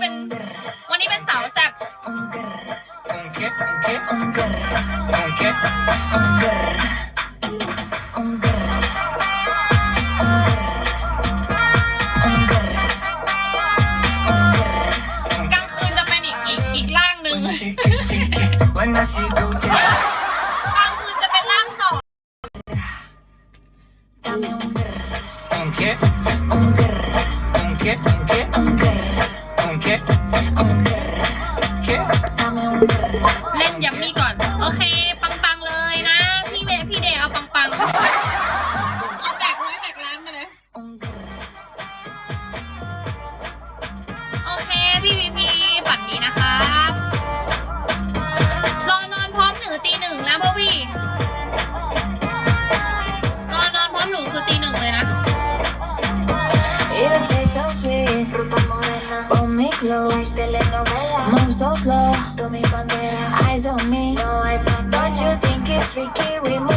เป็นวันนี้เป็นสาวแซ่บ Unke, unke, unke. กล Close. Telenovela. Move so slow. Tu mi bandera. Eyes on me. No hay frontera. Don't you think it's tricky? We move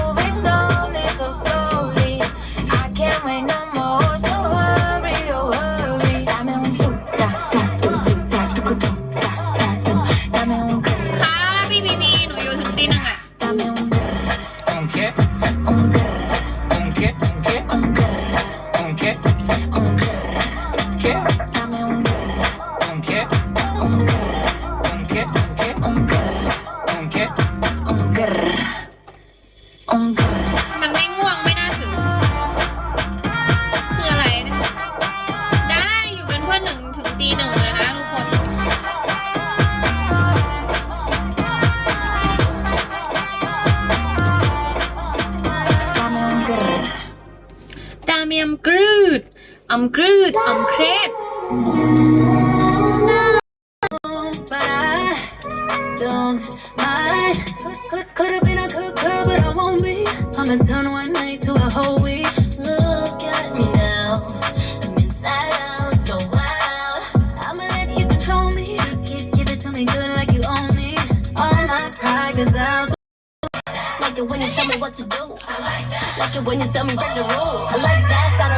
you tell me what to do. Like it when you tell me break the rules. I like that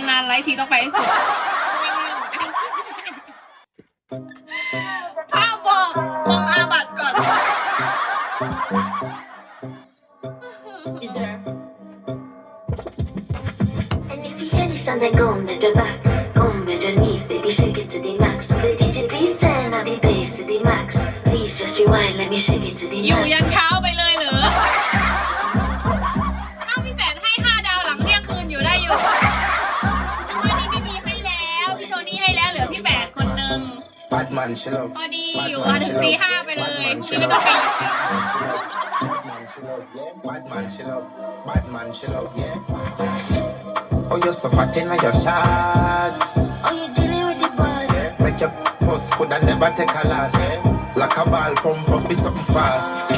นะนานๆไลฟ์ทีต้องไปให้สุดพ่อบอกมองอาบัตก่อน And if you hear this song, then go and bend your back. Go and bend your knees, baby, shake it to the max. So the DJ please turn up the bass to the max. Please just rewind, let me shake it to the อยู่ max. man, she love. พอดีอยู่มาถึงตีห้าไปเลยพี่ไม่ต้องไป Bad man, she love. Bad man, she love, yeah. Oh, you're so fat in your shots. Oh, you dealing with the boss? Make your first could I never take a loss. Like a ball pump up, be something fast.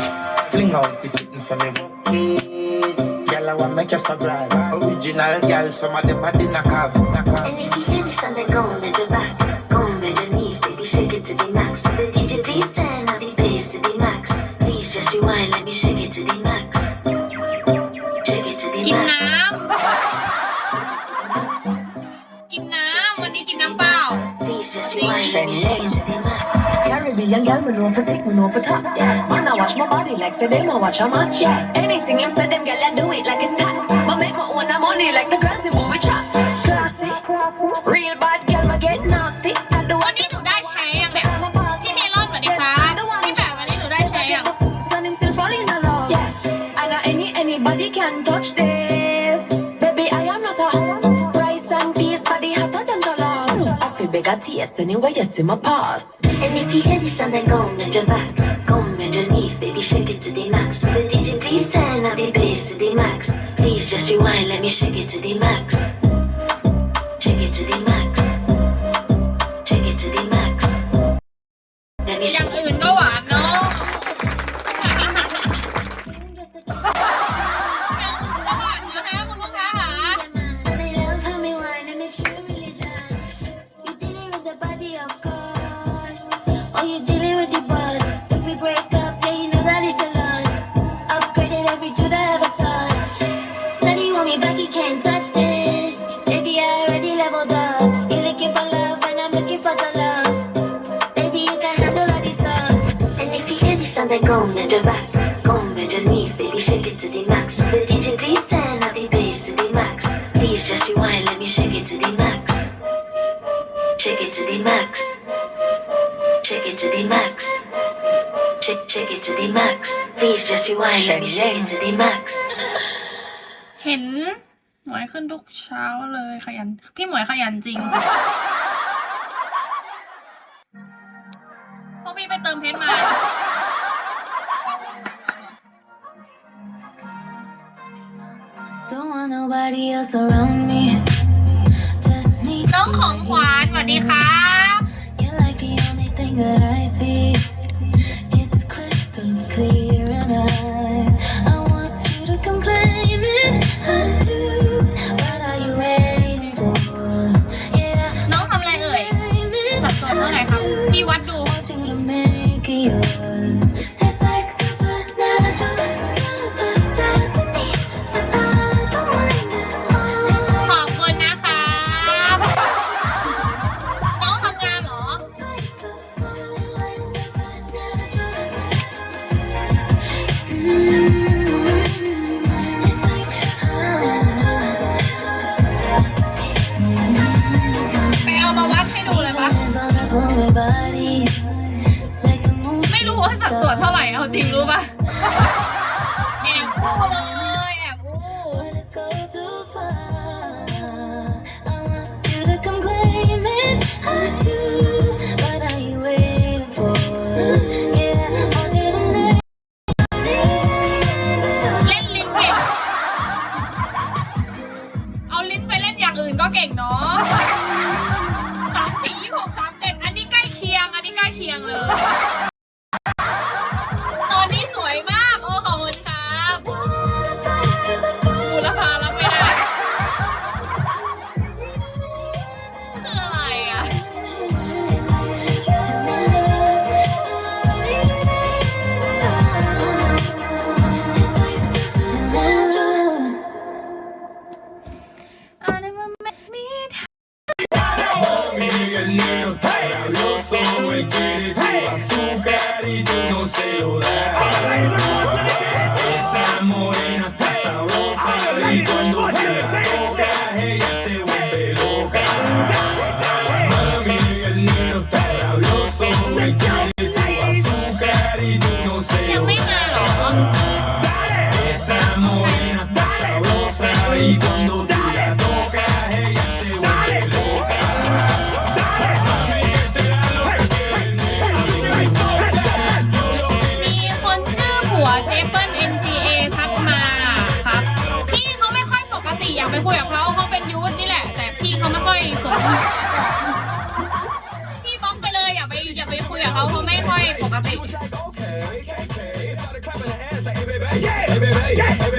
Fling out the sitting for me. Kid. Girl, I want make you so bright. Original girl, some of them are the knock off. Knock off. And if you hear this song, then go and bend your back. shake it to the max. DJ, please turn all the bass to the max. Please just rewind, let me shake it to the max. Shake it to the max. กินน้ำ กินน้ำ วันนี้กินน้ำเปล่า Please just rewind, shake it to the max. Caribbean girl, me know for take, me know for top. Yeah. Man, I watch my body like say them, I watch a match. Yeah. Anything him said them, girl, I do it like it's hot. Ma make my own money like the girls in movie trap. Classy, real bad girl, ma get Anyway, in my past. And if you hear this song, then go on jump back. come on your knees, baby, shake it to the max. With the DJ, please turn up the bass to the max. Please just rewind, let me shake it to the max. Shake it to the max. Check it to the max. Check it to the max. Check check it to the max. Please just rewind. Let me check it to the max. เห็นหมวยขึ้นทุกเช้าเลยขยัน พี่หมวยขยันจริงพวกพี่ไปเติมเพชรมาน้องของขวัญ สวัสดีครับ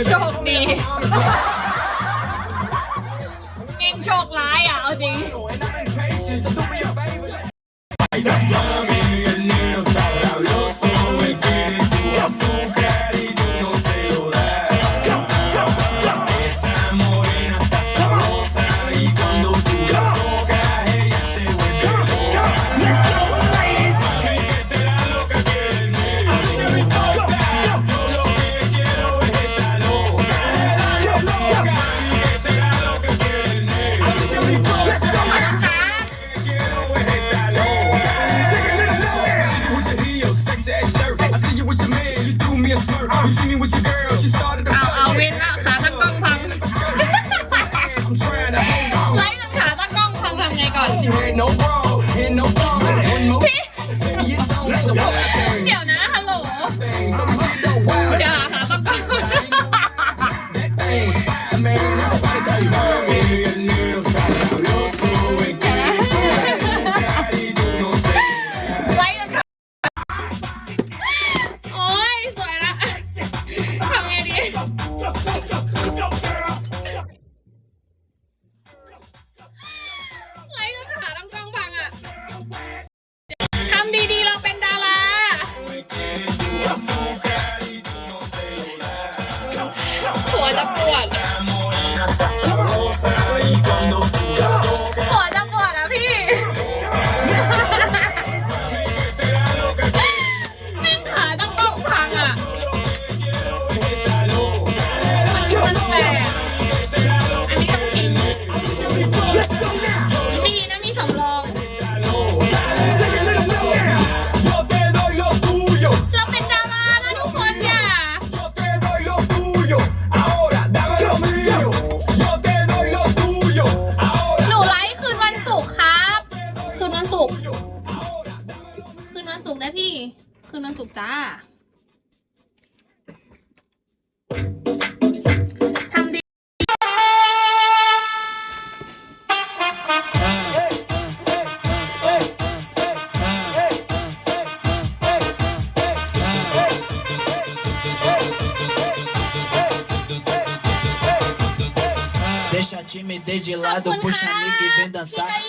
โชคดีนิ่งโชคร้ายอะ เอาจริง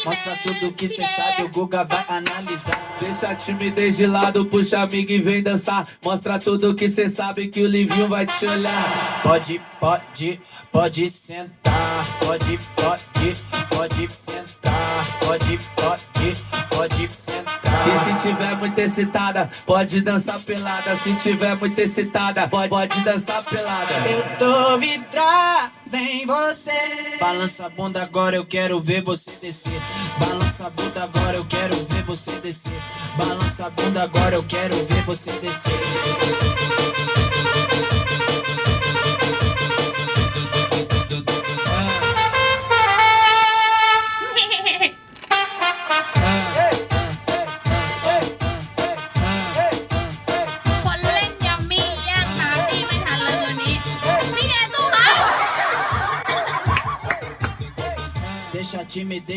Mostra tudo que cê sabe, o Guga vai analisar. Deixa a timidez de lado, puxa amigo e vem dançar. Mostra tudo que cê sabe que o Livinho vai te olhar. Pode, pode, pode sentar. Pode, pode, pode sentar. Pode, pode, pode sentar. E se tiver muito excitada, pode dançar pelada. Se tiver muito excitada, pode, pode dançar pelada. Eu tô vidrado vem você. Balança a bunda agora, eu quero ver você descer. Balança a bunda agora, eu quero ver você descer. Balança a bunda agora, eu quero ver você descer.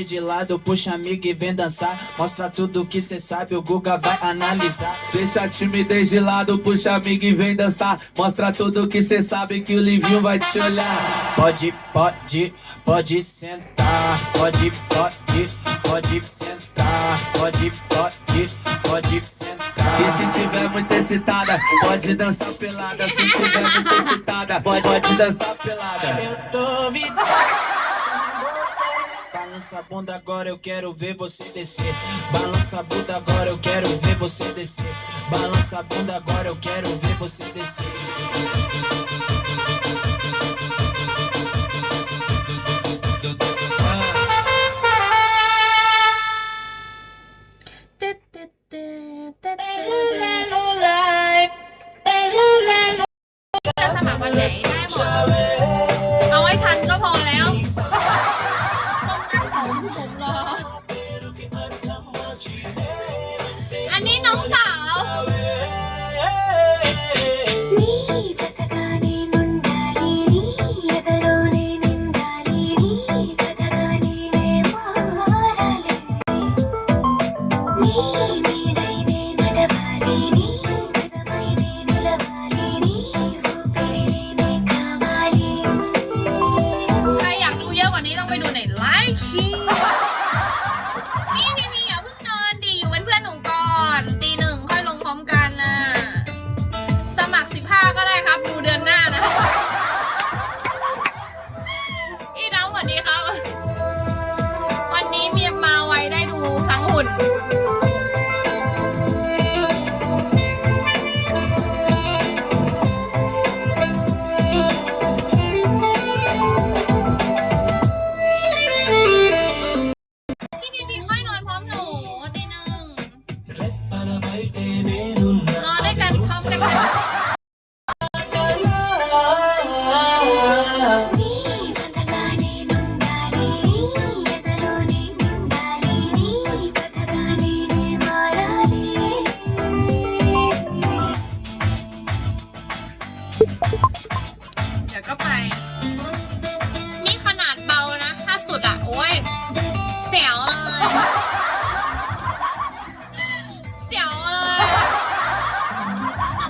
de lado, puxa amigo e vem dançar. Mostra tudo que cê sabe, o Guga vai analisar. Deixa time desde de lado, puxa amigo e vem dançar. Mostra tudo que cê sabe que o Livinho vai te olhar. Pode, pode, pode sentar. Pode, pode, pode sentar. Pode, pode, pode sentar. E se tiver muito excitada, pode dançar pelada. Se tiver muito excitada, pode, pode dançar pelada. Eu tô me. Balança a bunda agora, eu quero ver você descer. Balança a bunda agora, eu quero ver você descer. Balança a bunda agora, eu quero ver você descer.